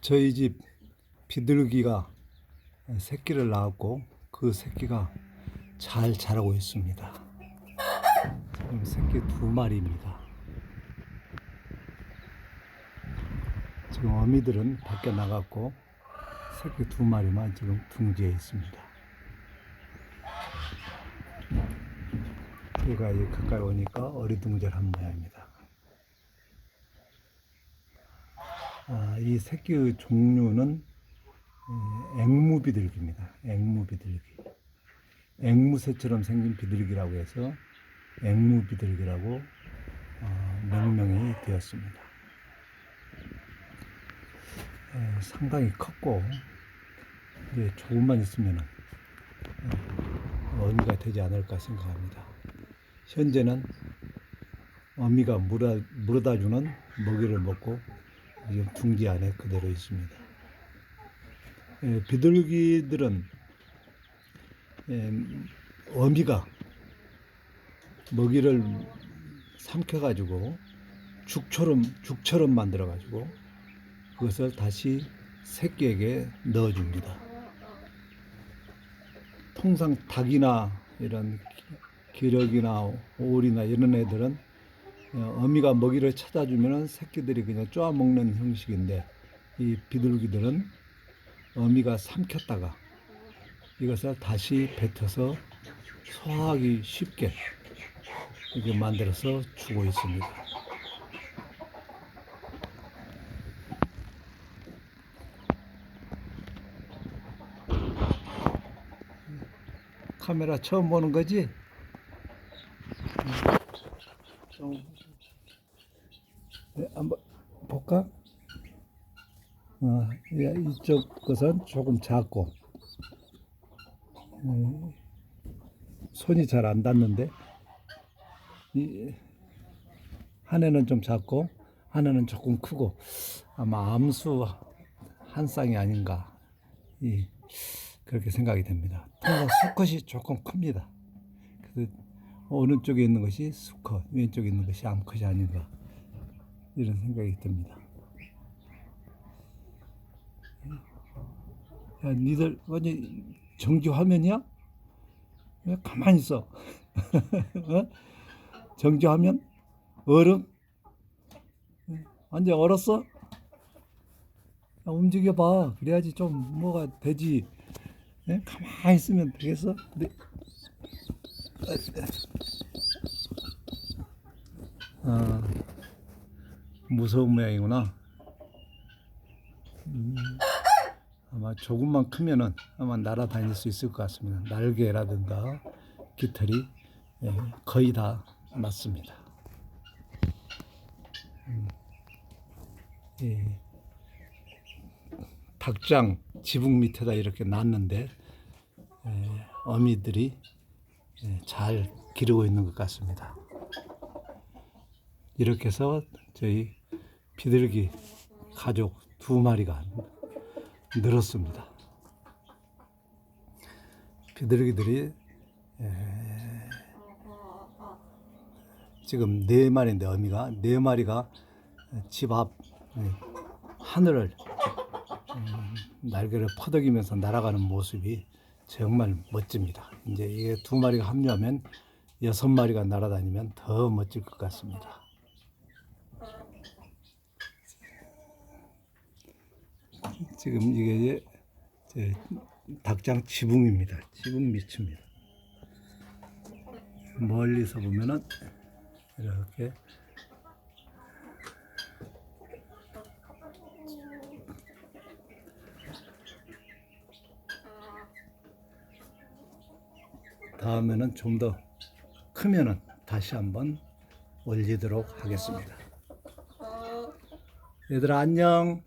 저희 집 비둘기가 새끼를 낳았고 그 새끼가 잘 자라고 있습니다. 지금 새끼 두 마리입니다. 지금 어미들은 밖에 나갔고 새끼 두 마리만 지금 둥지에 있습니다. 이제 가까이 오니까 어리둥절한 모양입니다. 아, 이 새끼의 종류는 에, 앵무 비둘기입니다. 앵무 비둘기. 앵무새처럼 생긴 비둘기라고 해서 앵무 비둘기라고 어, 명명이 되었습니다. 에, 상당히 컸고 이제 조금만 있으면 어, 어미가 되지 않을까 생각합니다. 현재는 어미가 물어, 물어다 주는 먹이를 먹고 지금 둥지 안에 그대로 있습니다. 예, 비둘기들은 예, 어미가 먹이를 삼켜가지고 죽처럼 죽처럼 만들어가지고 그것을 다시 새끼에게 넣어줍니다. 통상 닭이나 이런 기력이나 오리나 이런 애들은 어, 어미가 먹이를 찾아주면은 새끼들이 그냥 쪼아 먹는 형식인데 이 비둘기들은 어미가 삼켰다가 이것을 다시 뱉어서 소화하기 쉽게 이렇게 만들어서 주고 있습니다. 카메라 처음 보는 거지? 좀 네, 한번 볼까? 어, 예, 이쪽 것은 조금 작고 음, 손이 잘 안 닿는데 이, 하나는 좀 작고 하나는 조금 크고 아마 암수 한 쌍이 아닌가 이, 그렇게 생각이 됩니다. 통상 수컷이 조금 큽니다. 그래서 오른쪽에 있는 것이 수컷, 왼쪽에 있는 것이 암컷이 아닌가 이런 생각이 듭니다. 야, 니들 완전 정지 화면이야? 왜 가만히 있어? 어? 정지 화면? 얼음? 완전 얼었어? 야, 움직여봐. 그래야지 좀 뭐가 되지. 예? 가만히 있으면 되겠어? 근데 아, 무서운 모양이구나. 음, 아마 조금만 크면은 아마 날아다닐 수 있을 것 같습니다. 날개라든가 깃털이 예, 거의 다 맞습니다. 음, 예, 닭장 지붕 밑에다 이렇게 놨는데 예, 어미들이 예, 잘 기르고 있는 것 같습니다. 이렇게 해서 저희 비둘기 가족 두 마리가 늘었습니다. 비둘기들이 에, 지금 네 마리인데 어미가 네 마리가 집 앞 하늘을 음, 날개를 퍼덕이면서 날아가는 모습이 정말 멋집니다. 이제 이게 두 마리가 합류하면 여섯 마리가 날아다니면 더 멋질 것 같습니다. 지금 이게 이제 닭장 지붕입니다. 지붕 밑입니다. 멀리서 보면은 이렇게 다음에는 좀 더 크면은 다시 한번 올리도록 하겠습니다. 얘들아 안녕.